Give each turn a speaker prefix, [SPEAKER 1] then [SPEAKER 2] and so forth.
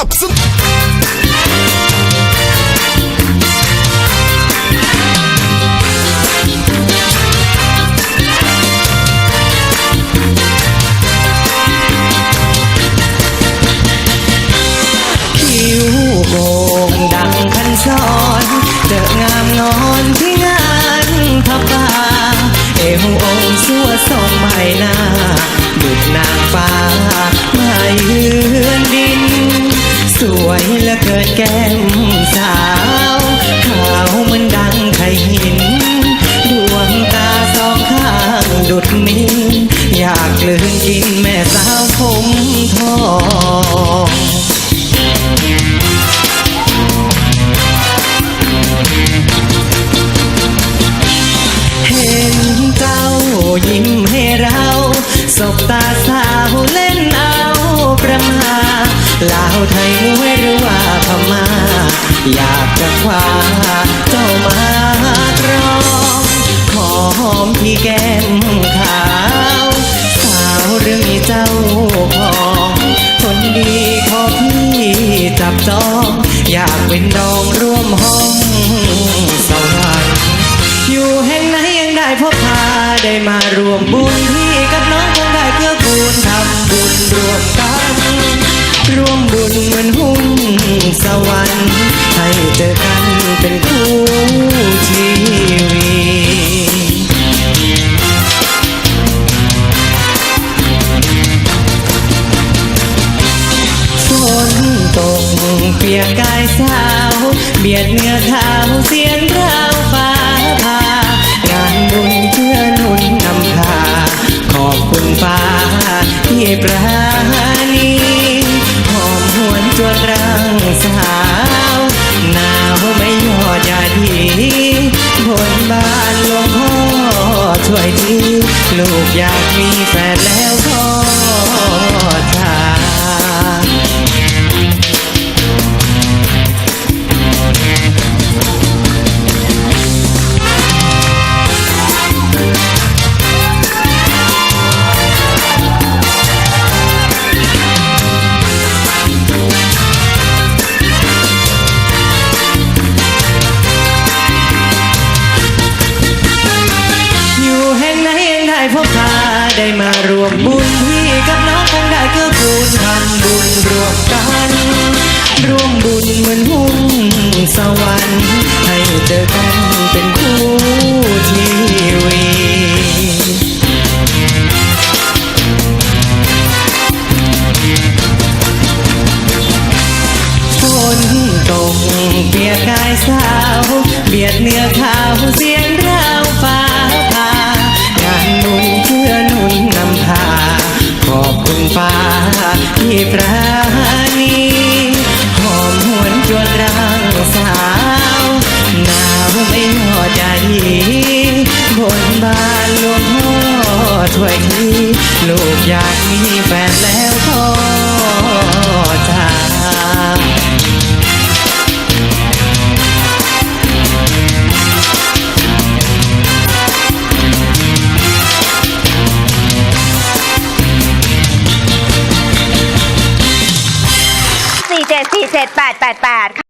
[SPEAKER 1] นับสนุน
[SPEAKER 2] คิ้วโก่งดังคันช้อนเจองามงอนที่งานพับป่าเอวองค์สัวทรงใบหน้า นกินแม่สาวผมทองเห็นเจ้ายิ้มให้เราสบตาสาวเล่นเอาประมาลาวไทยมวยหรือว่าพม่าอยากจะคว้าเจ้ามากรองขอหอมที่แก้ม อยากเป็นน้องร่วมห้องสวรรค์อยู่แห่งไหนยังได้พบพาได้มารวมบุญพี่กับน้องคงได้เกื้อกูลทำบุญรวมกันรวมบุญเหมือนหุ้นสวรรค์ให้เจอกันเป็นคู่ชีวิต เปียกกายสาว เบียดเนื้อเท้าเสียงราวฟ้าผ่างานบุญเพื่อนุนนำพา ขอบคุณฟ้าที่ปราณีหอมหวนจวนร่างสาวหนาวไม่ยอดยาดีบนบ้านหลวงพ่อช่วยทีลูกอยากมีแฟนแล้วก็ท มบุญพี่กับน้องคงได้เกื้อกูลทำบุญรวมกัน ร่วมบุญเหมือนหุ้นสวรรค์ให้เจอกันเป็นคู่ชีวิตฝนตกเปียกกายสาว เบียดเนื้อขาวสี ฟ้าที่ปราณีหอมหวนจวนร่างสาวหนาวไม่หอดใจบนบ้านหลวงพ่อช่วยทีลูกอยากมีแฟนแล้วพอ
[SPEAKER 3] 7 8 8 8